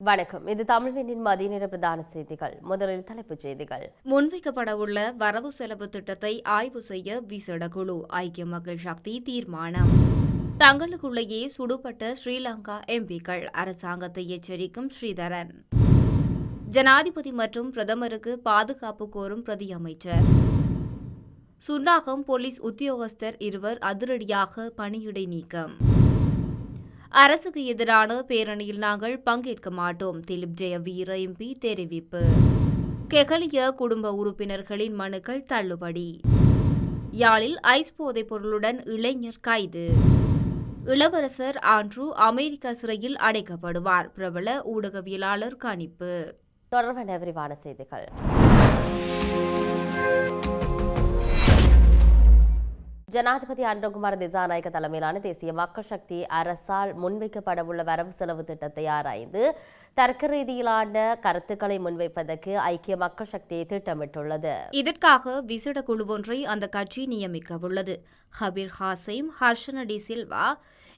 வணக்கம். இது தமிழ்வெண்ணின் மதிய நேர பிரதான செய்திகள். முதலில் தலைப்புச் செய்திகள். முன்வைக்கப்படவுள்ள வரவு செலவு திட்டத்தை ஆய்வு செய்ய விசேட குழு. ஐக்கிய மக்கள் சக்தி தீர்மானம். தங்களுக்குள்ளேயே சுடுபட்ட ஸ்ரீலங்கா எம்பிக்கள் அரசாங்கத்தை எச்சரிக்கும் ஸ்ரீதரன். ஜனாதிபதி மற்றும் பிரதமருக்கு பாதுகாப்பு கோரும் பிரதியமைச்சர். சுன்னாகம் போலீஸ் உத்தியோகஸ்தர் இருவர் அதிரடியாக பணியிடை நீக்கம். அரசுக்கு எதிரான பேரணியில் நாங்கள் பங்கேற்க மாட்டோம். திலிப் ஜெயவீர எம்பி தெரிவிப்பு. கெகலிய குடும்ப உறுப்பினர்களின் மனுக்கள் தள்ளுபடி. யாழில் ஐஸ் போதைப் பொருளுடன் இளைஞர் கைது. இளவரசர் ஆண்ட்ரூ அமெரிக்க சிறையில் அடைக்கப்படுவார். பிரபல ஊடகவியலாளர் கணிப்பு. தொடர்பான விரிவான செய்திகள். ஜனாதிபதி அன்றகுமார் திசாநாயக்க தலைமையிலான தேசிய மக்கள் சக்தி அரசால் முன்வைக்கப்படவுள்ள வரவு செலவு திட்டத்தை ஆராய்ந்து தர்க்க ரீதியிலான கருத்துக்களை முன்வைப்பதற்கு ஐக்கிய மக்கள் சக்தி திட்டமிட்டுள்ளது. இதற்காக விசேட குழு ஒன்றை அந்த கட்சி நியமிக்கவுள்ளது. ஹபீர் ஹாசிம் ஹர்ஷன டி சில்வா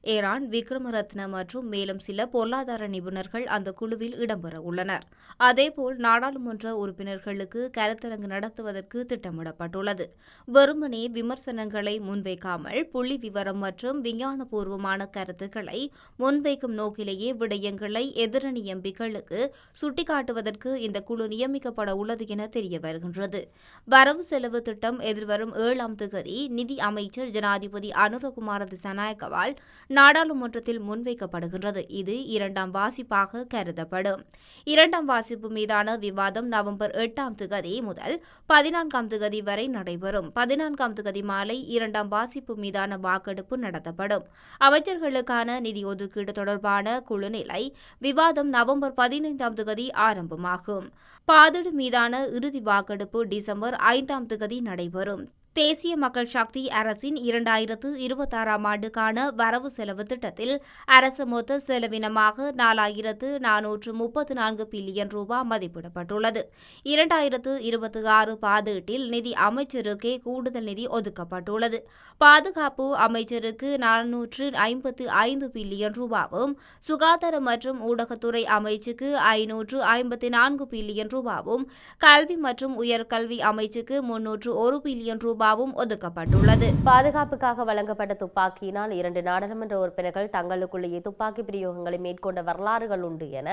ஏரான் விக்ரமரத்ன மற்றும் மேலும் சில பொருளாதார நிபுணர்கள் அந்த குழுவில் இடம்பெற உள்ளனர். அதேபோல் நாடாளுமன்ற உறுப்பினர்களுக்கு கருத்தரங்கு நடத்துவதற்கு திட்டமிடப்பட்டுள்ளது. வெறுமனே விமர்சனங்களை முன்வைக்காமல் புள்ளி விவரம் மற்றும் விஞ்ஞானபூர்வமான கருத்துக்களை முன்வைக்கும் நோக்கிலேயே விடயங்களை எதிரணி எம்பிக்களுக்கு சுட்டிக்காட்டுவதற்கு இந்த குழு நியமிக்கப்பட உள்ளது என தெரிய வருகின்றது. வரவு செலவு திட்டம் எதிர்வரும் ஏழாம் திகதி நிதி அமைச்சர் ஜனாதிபதி அனுரகுமார திசாநாயக்கவால் நாடாளுமன்றத்தில் முன்வைக்கப்படுகின்றது. இது இரண்டாம் வாசிப்பாக கருதப்படும். இரண்டாம் வாசிப்பு மீதான விவாதம் நவம்பர் எட்டாம் திகதி முதல் பதினான்காம் திகதி வரை நடைபெறும். பதினான்காம் திகதி மாலை இரண்டாம் வாசிப்பு மீதான வாக்கெடுப்பு நடத்தப்படும். அமைச்சர்களுக்கான நிதி ஒதுக்கீடு தொடர்பான குழுநிலை விவாதம் நவம்பர் பதினைந்தாம் திகதி ஆரம்பமாகும். பாதடு மீதான இறுதி வாக்கெடுப்பு டிசம்பர் ஐந்தாம் திகதி நடைபெறும். தேசிய மக்கள் சக்தி அரசின் இரண்டாயிரத்து இருபத்தாறாம் ஆண்டுக்கான வரவு செலவு திட்டத்தில் அரசு மொத்த செலவினமாக நாலாயிரத்து நானூற்று முப்பத்து நான்கு பில்லியன் ரூபாய் மதிப்பிடப்பட்டுள்ளது. இரண்டாயிரத்து இருபத்தி ஆறு பாதீட்டில் நிதி அமைச்சருக்கே கூடுதல் நிதி ஒதுக்கப்பட்டுள்ளது. பாதுகாப்பு அமைச்சருக்கு நானூற்று ஐம்பத்து ஐந்து பில்லியன் ரூபாவும் சுகாதார மற்றும் ஊடகத்துறை அமைச்சுக்கு ஐநூற்று ஐம்பத்தி நான்கு பில்லியன் ரூபாவும் கல்வி மற்றும் உயர்கல்வி அமைச்சுக்கு முன்னூற்று ஒரு பில்லியன் ரூபாய் ரூபாவும் ஒதுக்கப்பட்டுள்ளது. பாதுகாப்புக்காக வழங்கப்பட்ட துப்பாக்கியினால் இரண்டு நாடாளுமன்ற உறுப்பினர்கள் தங்களுக்குள்ளேயே துப்பாக்கி பிரயோகங்களை மேற்கொண்ட வரலாறுகள் உண்டு என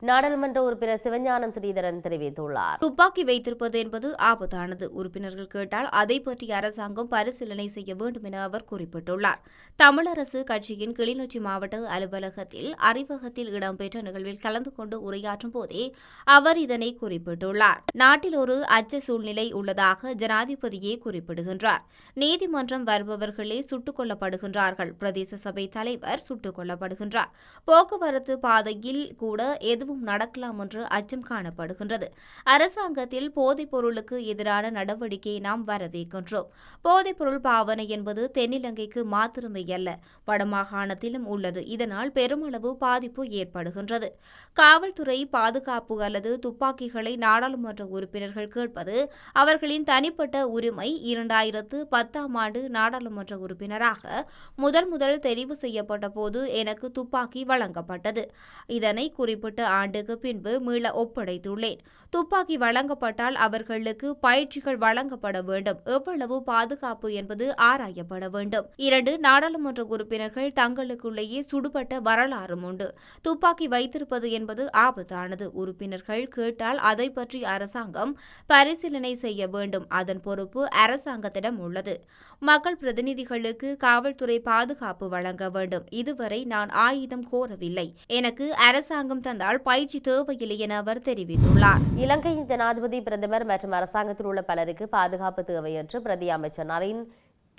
நாடாளுமன்ற உறுப்பினர் சிவஞானம் ஸ்ரீதரன் தெரிவித்துள்ளார். துப்பாக்கி வைத்திருப்பது என்பது ஆபத்தானது உறுப்பினர்கள் கேட்டால் அதை பற்றி அரசாங்கம் பரிசீலனை செய்ய வேண்டும் என அவர் குறிப்பிட்டுள்ளார். தமிழரசு கட்சியின் கிளிநொச்சி மாவட்ட அலுவலகத்தில் அறிவகத்தில் இடம்பெற்ற நிகழ்வில் கலந்து கொண்டு உரையாற்றும் போதே அவர் இதனை குறிப்பிட்டுள்ளார். நாட்டில் ஒரு அச்ச சூழ்நிலை உள்ளதாக ஜனாதிபதியே குறிப்பிடுகின்றார். நீதிமன்றம் வருபவர்களே சுட்டுக் கொல்லப்படுகின்றார்கள். பிரதேச சபை தலைவர் சுட்டுக் கொல்லப்படுகின்றார். போக்குவரத்து பாதையில் கூட எதுவும் நடக்கலாம் என்று அச்சம் காணப்படுகின்றது. அரசாங்கத்தில் போதைப் பொருளுக்கு எதிரான நடவடிக்கையை நாம் வரவேற்கின்றோம். போதைப் பொருள் பாவனை என்பது தென்னிலங்கைக்கு மாத்திரமே அல்ல வடமாகாணத்திலும் உள்ளது. இதனால் பெருமளவு பாதிப்பு ஏற்படுகின்றது. காவல்துறை பாதுகாப்பு அல்லது துப்பாக்கிகளை நாடாளுமன்ற உறுப்பினர்கள் கேட்பது அவர்களின் தனிப்பட்ட உரிமை இரண்டாயிரத்து பத்தாம் ஆண்டு நாடாளுமன்ற உறுப்பினராக முதல் முதல் தெரிவு செய்யப்பட்ட போது எனக்கு துப்பாக்கி வழங்கப்பட்டது. இதனை குறிப்பிட்ட ஆண்டுக்கு பின்பு மீள ஒப்படைத்துள்ளேன். துப்பாக்கி வழங்கப்பட்டால் அவர்களுக்கு பயிற்சிகள் வழங்கப்பட வேண்டும். எவ்வளவு பாதுகாப்பு என்பது ஆராயப்பட வேண்டும். இரண்டு நாடாளுமன்ற உறுப்பினர்கள் தங்களுக்குள்ளேயே சுடுபட்ட வரலாறும் உண்டு. துப்பாக்கி வைத்திருப்பது என்பது ஆபத்தானது உறுப்பினர்கள் கேட்டால் அதை பற்றி அரசாங்கம் பரிசீலனை செய்ய வேண்டும். அதன் பொறுப்பு அரசாங்கத்திடம் உள்ளது. மக்கள் பிரதிநிதிகளுக்கு காவல்துறை பாதுகாப்பு வழங்க வேண்டும். இதுவரை நான் ஆயுதம் கோரவில்லை. எனக்கு அரசாங்கம் தந்தால் பயிற்சி தேவையில்லை என அவர் தெரிவித்துள்ளார். இலங்கையின் ஜனாதிபதி பிரதமர் மற்றும் அரசாங்கத்தில் உள்ள பலருக்கு பாதுகாப்பு தேவை என்று பிரதி அமைச்சர் நரேன்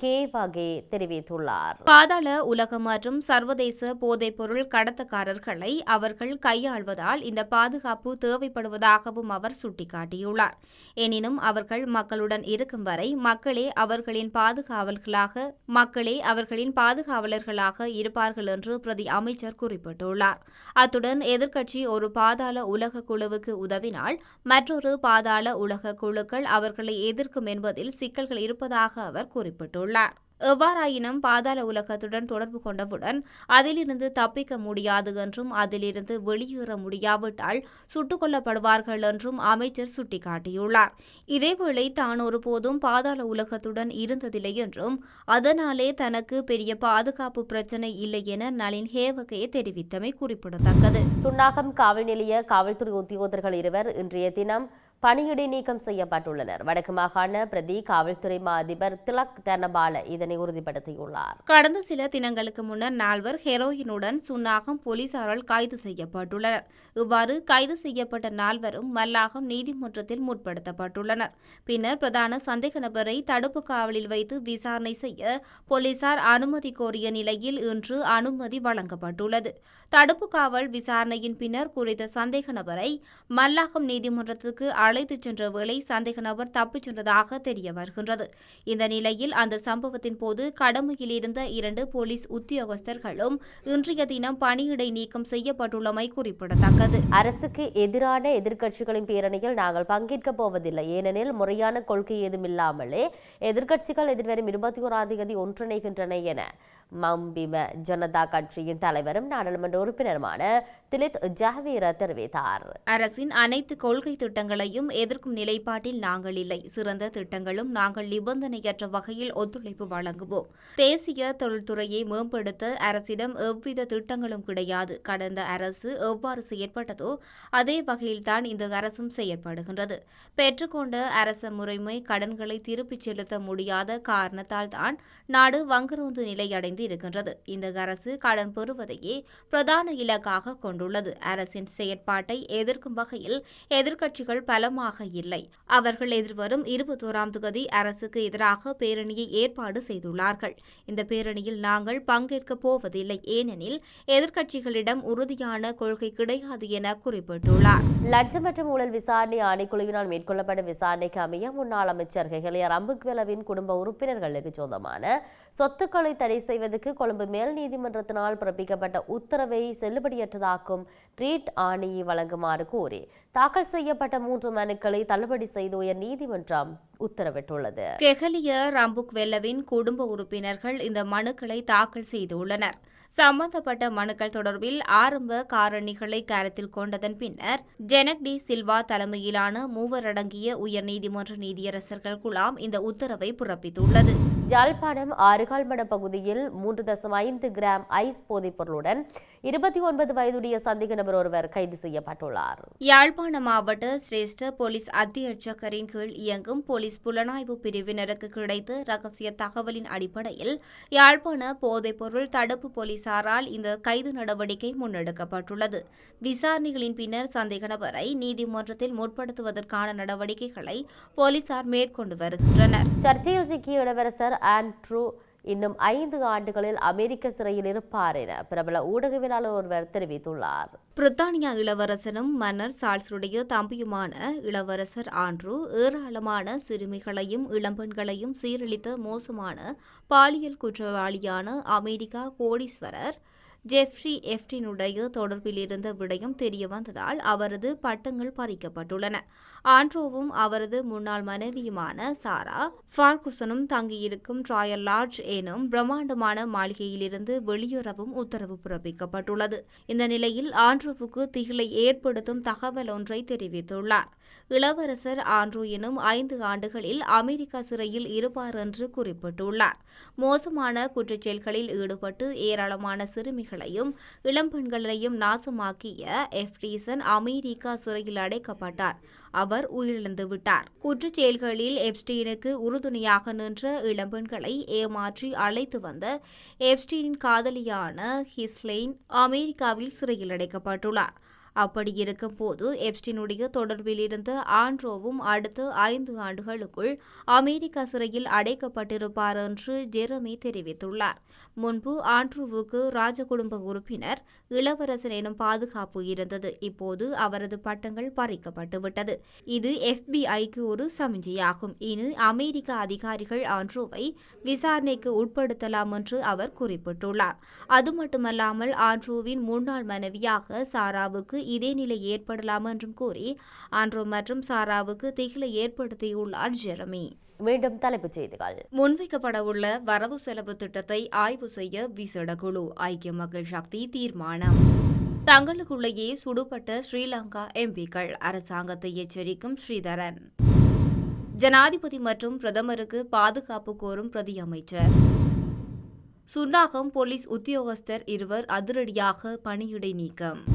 கே வகே தெரிவித்துள்ளார். பாதாள உலகம் மற்றும் சர்வதேச போதைப்பொருள் கடத்தக்காரர்களை அவர்கள் கையாள்வதால் இந்த பாதுகாப்பு தேவைப்படுவதாகவும் அவர் சுட்டிக்காட்டியுள்ளார். எனினும் அவர்கள் மக்களுடன் இருக்கும் வரை மக்களே அவர்களின் பாதுகாவல்களாக மக்களே அவர்களின் பாதுகாவலர்களாக இருப்பார்கள் என்று பிரதி அமைச்சர் குறிப்பிட்டுள்ளார். அத்துடன் எதிர்க்கட்சி ஒரு பாதாள உலக குழுவுக்கு உதவினால் மற்றொரு பாதாள உலக குழுக்கள் அவர்களை எதிர்க்கும் என்பதில் சிக்கல்கள் இருப்பதாக அவர் குறிப்பிட்டுள்ளார். எவ்வாறாயினும் பாதாள உலகத்துடன் தொடர்பு கொண்டவுடன் அதிலிருந்து தப்பிக்க முடியாது என்றும் அதிலிருந்து வெளியேற முடியாவிட்டால் சுட்டுக் கொல்லப்படுவார்கள் என்றும் அமைச்சர் சுட்டிக்காட்டியுள்ளார். இதேவேளை தான் ஒருபோதும் பாதாள உலகத்துடன் இருந்ததில்லை என்றும் அதனாலே தனக்கு பெரிய பாதுகாப்பு பிரச்சினை இல்லை என நளின் ஹேவகே தெரிவித்தமை குறிப்பிடத்தக்கது. சுன்னாகம் காவல் நிலைய காவல்துறை உத்தியோகத்தர்கள் இருவர் இன்றைய தினம் பணியிடை நீக்கம் செய்யப்பட்டுள்ளனர். வடக்கு மாகாண பிரதி காவல்துறை அதிபர் திலக் தனபால இதனை உறுதிப்படுத்தியுள்ளார். கடந்த சில தினங்களுக்கு முன்னர் நால்வர் ஹெரோயினுடன் சுன்னாகம் போலீசாரால் கைது செய்யப்பட்டுள்ளனர். இவ்வாறு கைது செய்யப்பட்ட நால்வரும் மல்லாகம் நீதிமன்றத்தில் முற்படுத்தப்பட்டுள்ளனர். பின்னர் பிரதான சந்தேக நபரை தடுப்பு காவலில் வைத்து விசாரணை செய்ய போலீசார் அனுமதி கோரிய நிலையில் இன்று அனுமதி வழங்கப்பட்டுள்ளது. தடுப்பு காவல் விசாரணையின் பின்னர் குறித்த சந்தேக நபரை மல்லாகம் நீதிமன்றத்துக்கு அழைத்துச் சென்ற வேளை சந்தேக நபர் தப்பிச் சென்றதாக தெரிய வருகின்றது. இந்த நிலையில் அந்த சம்பவத்தின் போது கடமையில் இருந்த இரண்டு போலீஸ் உத்தியோகஸ்தர்களும் இன்றைய தினம் பணியிடை நீக்கம் செய்யப்பட்டுள்ளமை குறிப்பிடத்தக்கது. அரசுக்கு எதிரான எதிர்க்கட்சிகளின் பேரணியில் நாங்கள் பங்கேற்கப் போவதில்லை. ஏனெனில் முறையான கொள்கை ஏதும் இல்லாமலே எதிர்க்கட்சிகள் எதிர்வரும் இருபத்தி ஓராம் தேதி ஒன்றிணைகின்றன என மம்பிம ஜனதா கட்சியின் தலைவரும் நாடாளுமன்ற உறுப்பினருமான திலித் ஜஹவீர தெரிவித்தார். அரசின் அனைத்து கொள்கை திட்டங்களையும் எதிர்க்கும் நிலைப்பாட்டில் நாங்கள் இல்லை. சிறந்த திட்டங்களும் நாங்கள் நிபந்தனையற்ற வகையில் ஒத்துழைப்பு வழங்குவோம். தேசிய தொழில்துறையை மேம்படுத்த அரசிடம் எவ்வித திட்டங்களும் கிடையாது. கடந்த அரசு எவ்வாறு செயற்பட்டதோ அதே வகையில்தான் இந்த அரசும் செயற்படுகின்றது. பெற்றுக்கொண்ட அரச முறைமை கடன்களை திருப்பிச் செலுத்த முடியாத காரணத்தால் தான் நாடு வங்குரோந்து நிலையடைந்து இருக்கின்றது இந்த அரசு கடன் பெறுவதையே பிரதான இலக்காக கொண்டுள்ளது. அரசின் செயற்பாட்டை எதிர்க்கும் வகையில் எதிர்க்கட்சிகள் பலமாக இல்லை. அவர்கள் எதிர்வரும் இருபத்தோராம் தேதி அரசுக்கு எதிராக பேரணியை ஏற்பாடு செய்துள்ளார்கள். இந்த பேரணியில் நாங்கள் பங்கேற்கப் போவதில்லை. ஏனெனில் எதிர்க்கட்சிகளிடம் உறுதியான கொள்கை கிடையாது என குறிப்பிட்டுள்ளார். லஞ்சம் மற்றும் ஊழல் விசாரணை ஆணைக்குழுவினால் மேற்கொள்ளப்படும் விசாரணைக்கு அமைய முன்னாள் அமைச்சர் ஹெகலியார் அம்புக்வெலவின் குடும்ப உறுப்பினர்களுக்கு சொந்தமான சொத்துக்களை தடை செய்வது செய்வதற்கு கொழும்பு மேல் நீதிமன்றத்தினால் பிறப்பிக்கப்பட்ட உத்தரவை செல்லுபடியற்றதாக்கும் ட்ரீட் ஆணையை வழங்குமாறு கோரி தாக்கல் செய்யப்பட்ட மூன்று மனுக்களை தள்ளுபடி செய்து உயர் நீதிமன்றம் உத்தரவிட்டுள்ளது. கெஹலிய ரம்புக் வெல்லவின் குடும்ப உறுப்பினர்கள் இந்த மனுக்களை தாக்கல் செய்துள்ளனர். சம்பந்தப்பட்ட மனுக்கள் தொடர்பில் ஆரம்ப காரணிகளை கருத்தில் கொண்டதன் பின்னர் ஜெனக் டி சில்வா தலைமையிலான மூவரடங்கிய உயர்நீதிமன்ற நீதியரசர்கள் குழாம் இந்த உத்தரவை பிறப்பித்துள்ளது. யாழ்ப்பாணம் ஆறுகால்மட பகுதியில் மூன்று தசம் ஐந்து கிராம் ஐஸ் போதைப் பொருளுடன் இருபத்தி ஒன்பது வயதுடைய சந்தேக நபர் ஒருவர் கைது செய்யப்பட்டுள்ளார். யாழ்ப்பாண மாவட்ட சிரேஷ்ட போலீஸ் அத்தியட்சகரின் கீழ் இயங்கும் போலீஸ் புலனாய்வு பிரிவினருக்கு கிடைத்த ரகசிய தகவலின் அடிப்படையில் யாழ்ப்பாண போதைப்பொருள் தடுப்பு போலீசாரால் இந்த கைது நடவடிக்கை முன்னெடுக்கப்பட்டுள்ளது. விசாரணைகளின் பின்னர் சந்தேக நபரை நீதிமன்றத்தில் முற்படுத்துவதற்கான நடவடிக்கைகளை போலீசார் மேற்கொண்டு வருகின்றனர். சர்ச்சையில் சிக்கிய இளவரசர் ஆண்ட்ரூ இன்னும் ஐந்து ஆண்டுகளில் அமெரிக்க சிறையில் இருப்பார் என பிரபல ஊடகவியலாளர் ஒருவர் தெரிவித்துள்ளார். பிரித்தானியா இளவரசனும் மன்னர் சார்ல்ஸுடைய தம்பியுமான இளவரசர் ஆண்ட்ரூ ஏராளமான சிறுமிகளையும் இளம்பெண்களையும் சீரழித்த மோசமான பாலியல் குற்றவாளியான அமெரிக்கா கோடீஸ்வரர் ஜெஃப்ரி எஃப்டினுடைய தொடர்பில் இருந்த விடயம் தெரியவந்ததால் அவரது பட்டங்கள் பறிக்கப்பட்டுள்ளன. ஆண்ட்ரோவும் அவரது முன்னாள் மனைவியுமான சாரா ஃபார்குசனும் தங்கியிருக்கும் ட்ராயல் லார்ஜ் எனும் பிரம்மாண்டமான மாளிகையிலிருந்து வெளியேறவும் உத்தரவு பிறப்பிக்கப்பட்டுள்ளது. இந்த நிலையில் ஆண்ட்ரோவுக்கு திகிலை ஏற்படுத்தும் தகவல் ஒன்றை தெரிவித்துள்ளார். இளவரசர் ஆண்ட்ரூ எனும் ஐந்து ஆண்டுகளில் அமெரிக்கா சிறையில் இருப்பார் என்று குறிப்பிட்டுள்ளார். மோசமான குற்றச்செயல்களில் ஈடுபட்டு ஏராளமான சிறுமிகள் சிறுமிகளையும் இளம்பெண்களையும் நாசமாக்கிய எஃப்ரீசன் அமெரிக்கா சிறையில் அடைக்கப்பட்டார். அவர் உயிரிழந்து விட்டார். குற்றச்செயல்களில் எப்ஸ்டீனுக்கு உறுதுணையாக நின்ற இளம்பெண்களை ஏமாற்றி அழைத்து வந்த எப்ஸ்டீனின் காதலியான ஹிஸ்லைன் அமெரிக்காவில் சிறையில் அடைக்கப்பட்டுள்ளார். அப்படி இருக்கும் போது எப்ஸ்டினுடைய தொடர்பில் இருந்த ஆண்ட்ரோவும் அடுத்த ஐந்து ஆண்டுகளுக்குள் அமெரிக்க சிறையில் அடைக்கப்பட்டிருப்பார் என்று ஜெரமி தெரிவித்துள்ளார். முன்பு ஆண்ட்ரூவுக்கு ராஜகுடும்ப உறுப்பினர் இளவரசர் எனும் பாதுகாப்பு இருந்தது. இப்போது அவரது பட்டங்கள் பறிக்கப்பட்டுவிட்டது. இது எஃபிஐக்கு ஒரு சமிஞ்சையாகும். இனி அமெரிக்க அதிகாரிகள் ஆண்ட்ரூவை விசாரணைக்கு உட்படுத்தலாம் என்று அவர் குறிப்பிட்டுள்ளார். அது மட்டுமல்லாமல் ஆண்ட்ரூவின் முன்னாள் மனைவியாக சாராவுக்கு இதே நிலை ஏற்படலாம் என்றும் கூறி ஆண்ட்ரோ மற்றும் சாராவுக்கு திகிலை ஏற்படுத்தியுள்ளார் ஜெரமி. மீண்டும் தலைப்புச் செய்திகள். முன்வைக்கப்படவுள்ள வரவு செலவு திட்டத்தை ஆய்வு செய்ய விசேட குழு ஐக்கிய மக்கள் சக்தி தீர்மானம். தங்களுக்குள்ளேயே சுடுபட்ட ஸ்ரீலங்கா எம்பிக்கள் அரசாங்கத்தை எச்சரிக்கும் ஸ்ரீதரன். ஜனாதிபதி மற்றும் பிரதமருக்கு பாதுகாப்பு கோரும் பிரதி அமைச்சர். சுன்னாகம் போலீஸ் உத்தியோகஸ்தர் இருவர் அதிரடியாக பணியிடை நீக்கம்.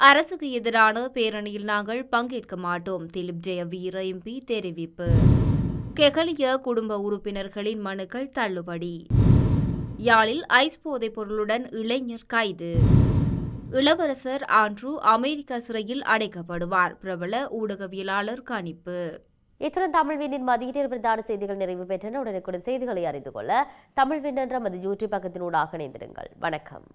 அரசுக்கு எதிரான பேரணியில் நாங்கள் பங்கேற்க மாட்டோம். திலிப் ஜெயவீர எம்பி தெரிவிப்பு. கெகலிய குடும்ப உறுப்பினர்களின் மனுக்கள் தள்ளுபடி. யாழில் ஐஸ் போதைப் பொருளுடன் இளைஞர் கைது. இளவரசர் ஆண்ட்ரூ அமெரிக்க சிறையில் அடைக்கப்படுவார். பிரபல ஊடகவியலாளர் கணிப்பு. இத்துடன் தமிழ்வினின் மதிய நேர பிரதான செய்திகள் நிறைவு பெற்றன. உடனுக்குடன் செய்திகளை அறிந்து கொள்ள தமிழ் என்ற மது யூடியூப் பக்கத்தினூடாக இணைந்திருங்கள். வணக்கம்.